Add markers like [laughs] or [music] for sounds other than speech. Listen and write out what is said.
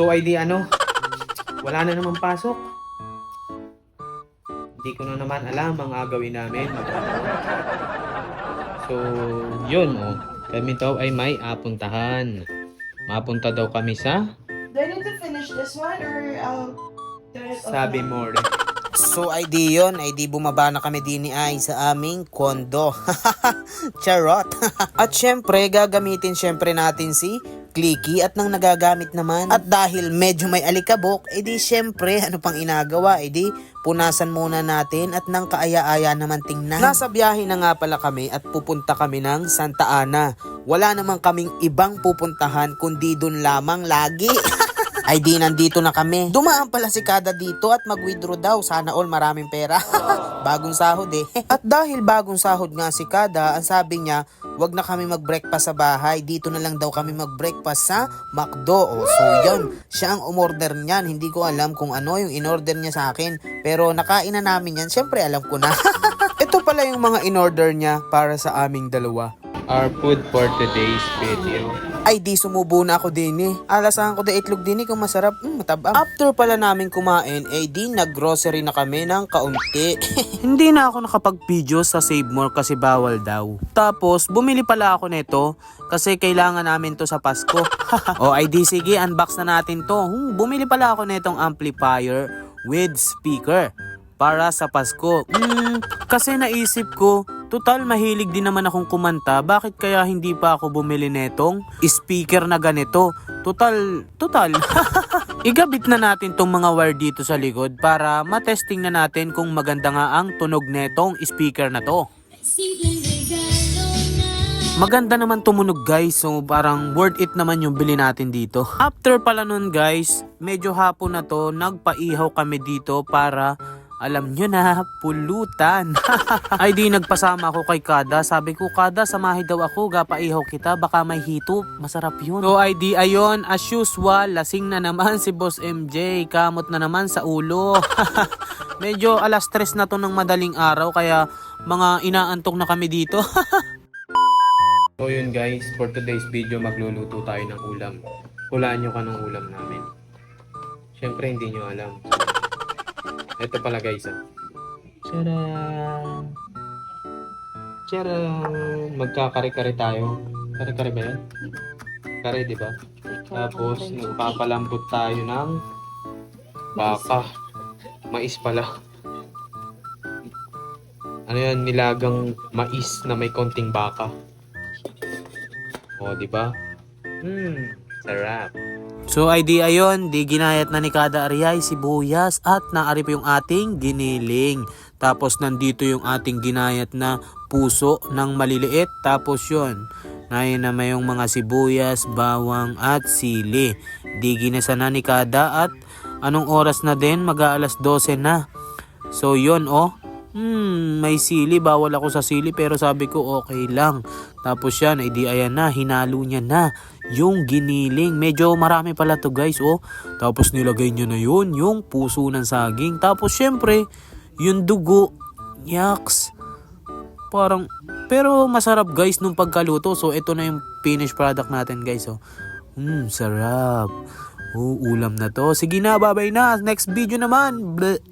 So ay di ano, wala na naman pasok. Hindi ko na naman alam ang gagawin namin. So, yun oh. Kami daw ay may apuntahan. Mapunta daw kami sa Do I need to finish this one or I'll do it Sabi offline? more. So ay di yun, ay di bumaba na kami din ni ay sa aming kondo. [laughs] Charot. [laughs] at syempre, gagamitin syempre natin si Clicky at nang nagagamit naman. At dahil medyo may alikabok, eh di syempre, ano pang inagawa, eh di punasan muna natin at nang kaaya-aya naman tingnan. Nasa biyahe na nga pala kami at pupunta kami ng Santa Ana. Wala naman kaming ibang pupuntahan kundi dun lamang lagi. [laughs] Ay di nandito na kami. Dumaan pala si Kada dito at mag-withdraw daw. Sana all maraming pera. [laughs] bagong sahod eh. [laughs] At dahil bagong sahod nga si Kada, ang sabi niya, wag na kami mag-breakfast sa bahay. Dito na lang daw kami mag-breakfast sa McDo. O, so yun, siya ang umorder niyan. Hindi ko alam kung ano yung in-order niya sa akin. Pero nakain na namin yan. Siyempre alam ko na. [laughs] Ito pala yung mga in-order niya para sa aming dalawa. Our food for today's video. Ay di sumubo na ako din eh. Alasahan ko da itlog din eh kung masarap. Mm, matabang. After pala namin kumain, ay di naggrocery na kami ng kaunti. [laughs] Hindi na ako nakapag-video sa Save More kasi bawal daw. Tapos bumili pala ako nito kasi kailangan namin to sa Pasko. [laughs] o ay di sige, unbox na natin to. Hmm, bumili pala ako nitong amplifier with speaker para sa Pasko. Hmm, kasi naisip ko, total mahilig din naman akong kumanta, bakit kaya hindi pa ako bumili netong speaker na ganito? Total, total. [laughs] Igabit na natin tong mga wire dito sa likod para matesting na natin kung maganda nga ang tunog netong speaker na to. Maganda naman tumunog guys, so parang worth it naman yung bili natin dito. After pala nun guys, medyo hapon na to, nagpaihaw kami dito para alam nyo na, pulutan. [laughs] Ay di nagpasama ako kay Kada. Sabi ko, Kada, samahin daw ako. Gapaihaw kita. Baka may hito. Masarap yun. So ay di ayon, as usual, lasing na naman si Boss MJ. Kamot na naman sa ulo. [laughs] Medyo alas tres na to ng madaling araw. Kaya mga inaantok na kami dito. [laughs] So yun guys, for today's video magluluto tayo ng ulam. Hulaan nyo ka ng ulam namin. Siyempre hindi nyo alam. Ito pala guys ah. Tcharam! Tcharam! Magkakare-kare tayo. Kare-kare ba yan? Kare, di ba? Tapos, nagpapalambot tayo ng baka. Mais pala. Ano yan? Nilagang mais na may konting baka. O, di ba? Hmm, sarap. So ay di ayon, di ginayat na ni Kada Ariay sibuyas at naari pa yung ating giniling. Tapos nandito yung ating ginayat na puso ng maliliit. Tapos yun, nayon na may yung mga sibuyas, bawang at sili. Di ginasa na ni Kada at anong oras na din? Mag-aalas 12 na. So yun oh, Hmm, may sili. Bawal ako sa sili pero sabi ko okay lang. Tapos yan, ay di ayan na, hinalo niya na yung giniling. Medyo marami pala to guys, oh. Tapos nilagay niya na yun, yung puso ng saging. Tapos syempre, yung dugo, yaks. Parang, pero masarap guys nung pagkaluto. So ito na yung finished product natin guys, oh. Hmm, sarap. Oh, ulam na to. Sige na, babay na. Next video naman. Bleh.